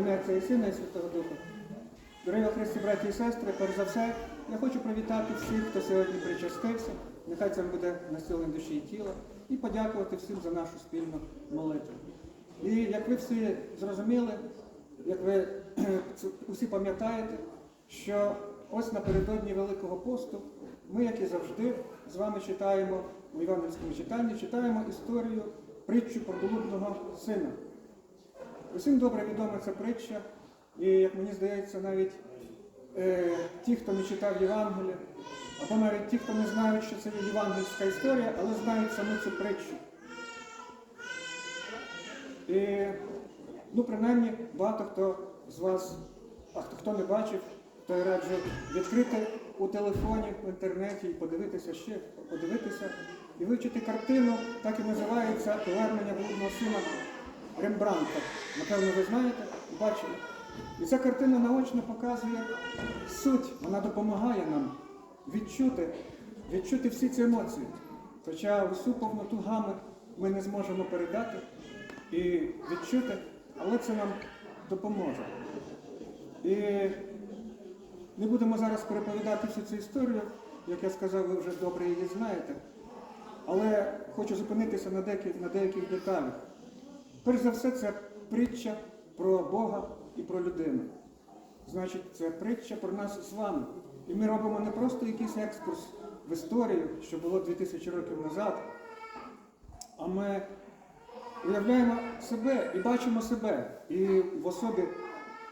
ім'я Отця і Сина і Святого Духа. Дорогі Христі, браті і сестри, перш за все, я хочу привітати всіх, хто сьогодні причастився. Нехай це буде насилення душі і тіла, і подякувати всім за нашу спільну молитву. І як ви всі зрозуміли, як ви усі пам'ятаєте, що ось напередодні Великого посту ми, як і завжди, з вами читаємо у Івангельському читанні, читаємо історію притчу про блудного сина. Усім добре відома ця притча, і, як мені здається, навіть е, ті, хто не читав Євангелія, або навіть ті, хто не знають, що це євангельська історія, але знають саму цю притчу. І, ну, принаймні, багато хто з вас, а хто, хто не бачив, то я раджу відкрити у телефоні, в інтернеті і подивитися ще, подивитися і вивчити картину, так і називається Повернення блудного сина Рембранта. Напевно, ви знаєте, бачили. І ця картина наочно показує суть, вона допомагає нам відчути, відчути всі ці емоції. Хоча всю повноту гами ми не зможемо передати і відчути, але це нам допоможе. І не будемо зараз переповідати всю цю історію, як я сказав, ви вже добре її знаєте. Але хочу зупинитися на деяких, на деяких деталях. Перш за все, це притча про Бога і про людину. Значить, це притча про нас з вами. І ми робимо не просто якийсь екскурс в історію, що було 2000 років назад, а ми уявляємо себе і бачимо себе. І в особі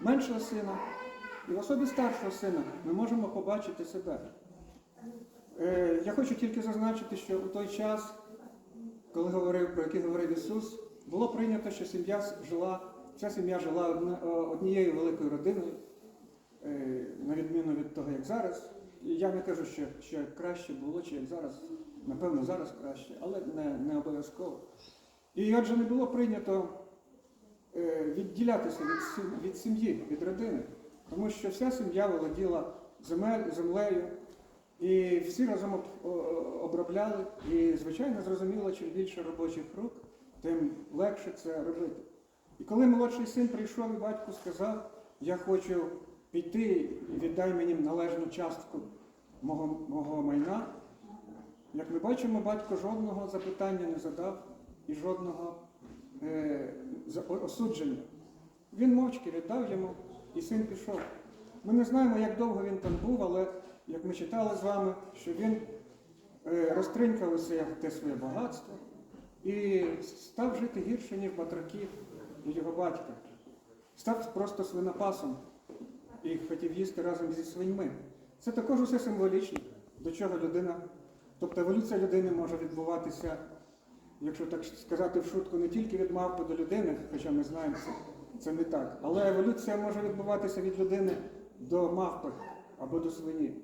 меншого сина, і в особі старшого сина ми можемо побачити себе. Е, Я хочу тільки зазначити, що у той час, коли говорив, про який говорив Ісус, було прийнято, що сім'я жила, ця сім'я жила е, однією великою родиною, е, на відміну від того, як зараз. Я не кажу, що, що краще було, чи як зараз, напевно, зараз краще, але не, не обов'язково. І отже, не було прийнято е, відділятися від, від сім'ї, від родини, тому що вся сім'я володіла землею, і всі разом обробляли. І, звичайно, зрозуміло, чим більше робочих рук, тим легше це робити. І коли молодший син прийшов і батько сказав, я хочу піти і віддай мені належну частку мого, мого майна, як ми бачимо, батько жодного запитання не задав і жодного е, осудження. Він мовчки віддав йому, і син пішов. Ми не знаємо, як довго він там був, але як ми читали з вами, що він е, розтринькав усе те своє багатство і став жити гірше, ніж батраки і його батька. Став просто свинопасом і хотів їсти разом зі свиньми. Це також усе символічно, до чого людина. Тобто еволюція людини може відбуватися, якщо так сказати в шутку, не тільки від мавпи до людини, хоча ми знаємо, це, це не так. Але еволюція може відбуватися від людини до мавпи або до свині.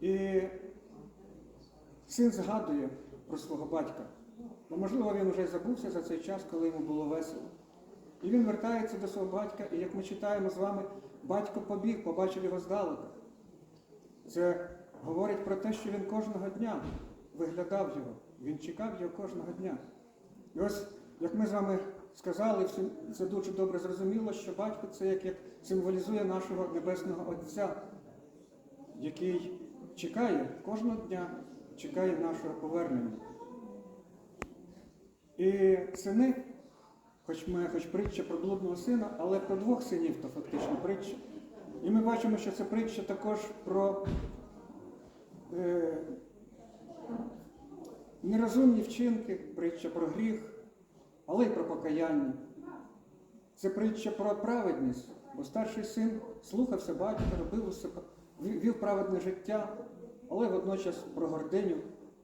І син згадує про свого батька. Бо, можливо, він вже забувся за цей час, коли йому було весело. І він вертається до свого батька, і як ми читаємо з вами, батько побіг, побачив його здалека. Це говорить про те, що він кожного дня виглядав його, він чекав його кожного дня. І ось, як ми з вами сказали, це дуже добре зрозуміло, що батько це як, як символізує нашого Небесного Отця, який чекає кожного дня, чекає нашого повернення. І сини, хоч ми, хоч притча про блудного сина, але про двох синів то фактично притча. І ми бачимо, що це притча також про е, нерозумні вчинки, притча про гріх, але й про покаяння. Це притча про праведність, бо старший син слухався батька, робив усе, вів праведне життя, але водночас про гординю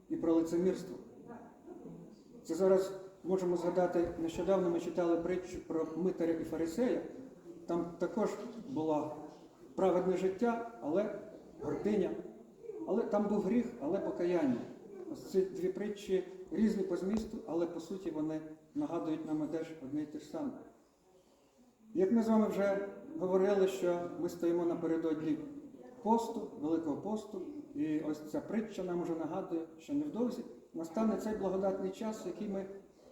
і про лицемірство. Це зараз можемо згадати, нещодавно ми читали притчу про Митаря і Фарисея. Там також було праведне життя, але гординя. Але там був гріх, але покаяння. Ось ці дві притчі різні по змісту, але по суті вони нагадують нам теж одне й те ж саме. Як ми з вами вже говорили, що ми стоїмо напередодні посту, Великого посту, і ось ця притча нам вже нагадує, що невдовзі настане цей благодатний час, який ми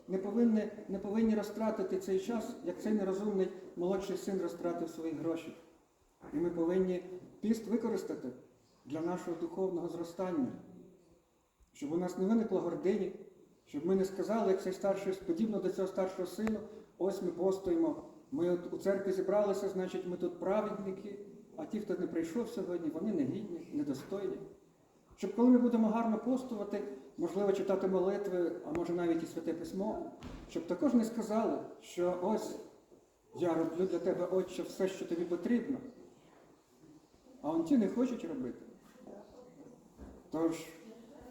не повинні, не повинні розтратити цей час, як цей нерозумний молодший син розтратив свої гроші. І ми повинні піст використати для нашого духовного зростання, щоб у нас не виникло гордині, щоб ми не сказали, як цей старший, подібно до цього старшого сину, ось ми постоїмо. Ми от у церкві зібралися, значить, ми тут праведники, а ті, хто не прийшов сьогодні, вони негідні, недостойні. Щоб коли ми будемо гарно постувати, можливо, читати молитви, а може навіть і святе письмо, щоб також не сказали, що ось я роблю для тебе отче все, що тобі потрібно, а он ті не хочуть робити. Тож,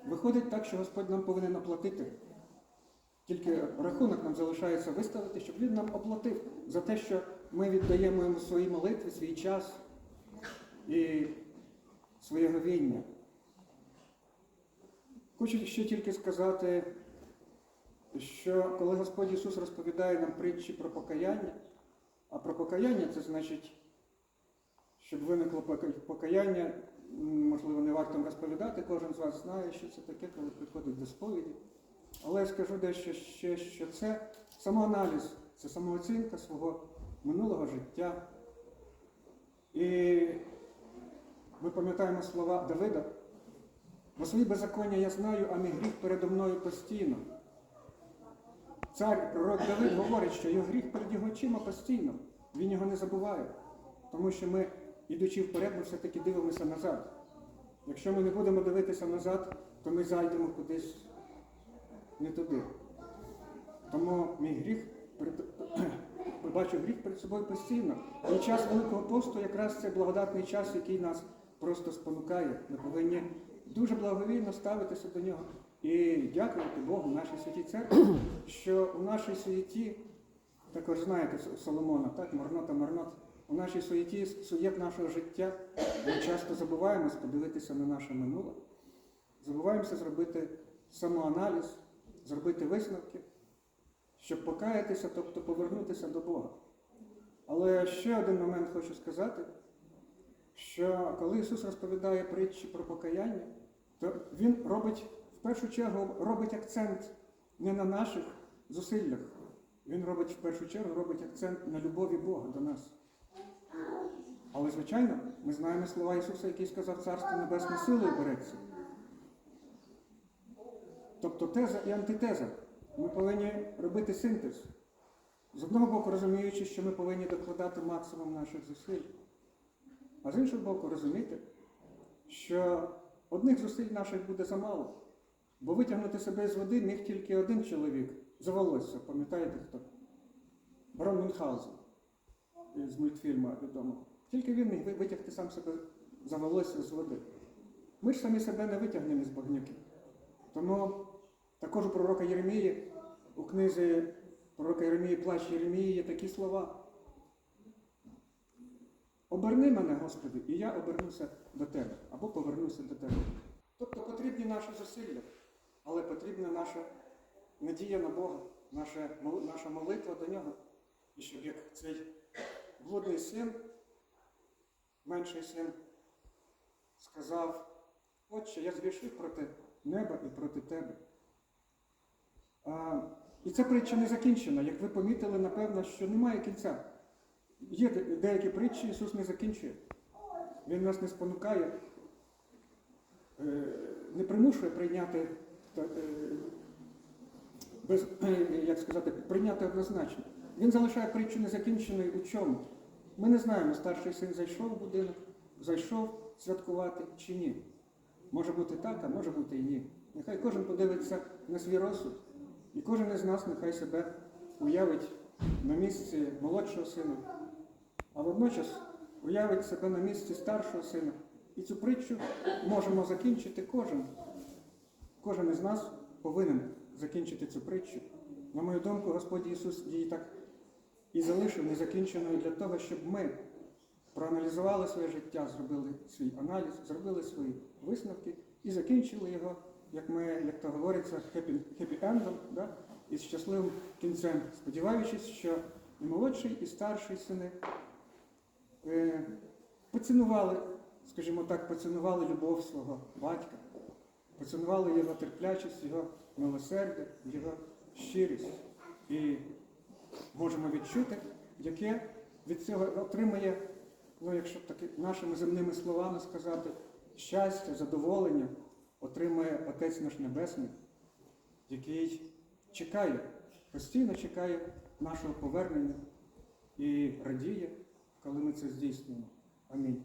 виходить так, що Господь нам повинен оплатити. Тільки рахунок нам залишається виставити, щоб він нам оплатив за те, що ми віддаємо йому свої молитви, свій час своє говіння. Хочу ще тільки сказати, що коли Господь Ісус розповідає нам притчі про покаяння, а про покаяння це значить, щоб виникло покаяння, можливо, не варто розповідати, кожен з вас знає, що це таке, коли приходить до сповіді. Але я скажу дещо ще, що це самоаналіз, це самооцінка свого минулого життя. І ми пам'ятаємо слова Давида. Бо свої беззаконня я знаю, а мій гріх передо мною постійно. Цар пророк Давид говорить, що його гріх перед його очима постійно. Він його не забуває. Тому що ми, ідучи вперед, ми все-таки дивимося назад. Якщо ми не будемо дивитися назад, то ми зайдемо кудись не туди. Тому мій гріх бачу гріх перед собою постійно. І час Великого посту якраз це благодатний час, який нас просто спонукає. Ми повинні дуже благовійно ставитися до нього і дякувати Богу, нашій святій церкві, що у нашій суєті, також знаєте Соломона, так, марнота, марнот, у нашій суєті, суєт нашого життя, ми часто забуваємось подивитися на наше минуле, забуваємося зробити самоаналіз, зробити висновки, щоб покаятися, тобто повернутися до Бога. Але ще один момент хочу сказати, що коли Ісус розповідає притчі про покаяння, то Він робить в першу чергу робить акцент не на наших зусиллях. Він робить в першу чергу робить акцент на любові Бога до нас. Але, звичайно, ми знаємо слова Ісуса, який сказав Царство Небесне силою береться. Тобто теза і антитеза. Ми повинні робити синтез. З одного боку, розуміючи, що ми повинні докладати максимум наших зусиль, а з іншого боку, розуміти, що одних зусиль наших буде замало. Бо витягнути себе з води міг тільки один чоловік за волосся, пам'ятаєте хто? Барон Мюнхгаузен з мультфільму відомого. Тільки він міг витягти сам себе за волосся з води. Ми ж самі себе не витягнемо з багнюки. Тому також у пророка Єремії, у книзі пророка Єремії, плач Єремії є такі слова. Оберни мене, Господи, і я обернуся до Тебе, або повернуся до Тебе. Тобто потрібні наші зусилля, але потрібна наша надія на Бога, наша, наша молитва до Нього. І щоб як цей блудний син, менший син, сказав, Отче, я згрішив проти неба і проти тебе. А, і ця притча не закінчена. Як ви помітили, напевно, що немає кінця. Є деякі притчі, Ісус не закінчує. Він нас не спонукає, е, не примушує прийняти е, без, як сказати, прийняти однозначно. Він залишає притчу незакінченою у чому? Ми не знаємо, старший син зайшов у будинок, зайшов святкувати чи ні. Може бути так, а може бути і ні. Нехай кожен подивиться на свій розсуд, і кожен із нас нехай себе уявить на місці молодшого сина, а водночас уявить себе на місці старшого сина. І цю притчу можемо закінчити кожен. Кожен із нас повинен закінчити цю притчу. На мою думку, Господь Ісус її так і залишив незакінченою для того, щоб ми проаналізували своє життя, зробили свій аналіз, зробили свої висновки і закінчили його, як ми, як то говориться, хеппі, хеппі-ендом, да? із щасливим кінцем, сподіваючись, що і молодший, і старший сини поцінували, скажімо так, поцінували любов свого батька, поцінували його терплячість, його милосердя, його щирість. І можемо відчути, яке від цього отримає, ну якщо таки нашими земними словами сказати, щастя, задоволення отримує Отець наш Небесний, який чекає, постійно чекає нашого повернення і радіє, коли ми це здійснюємо. Амінь.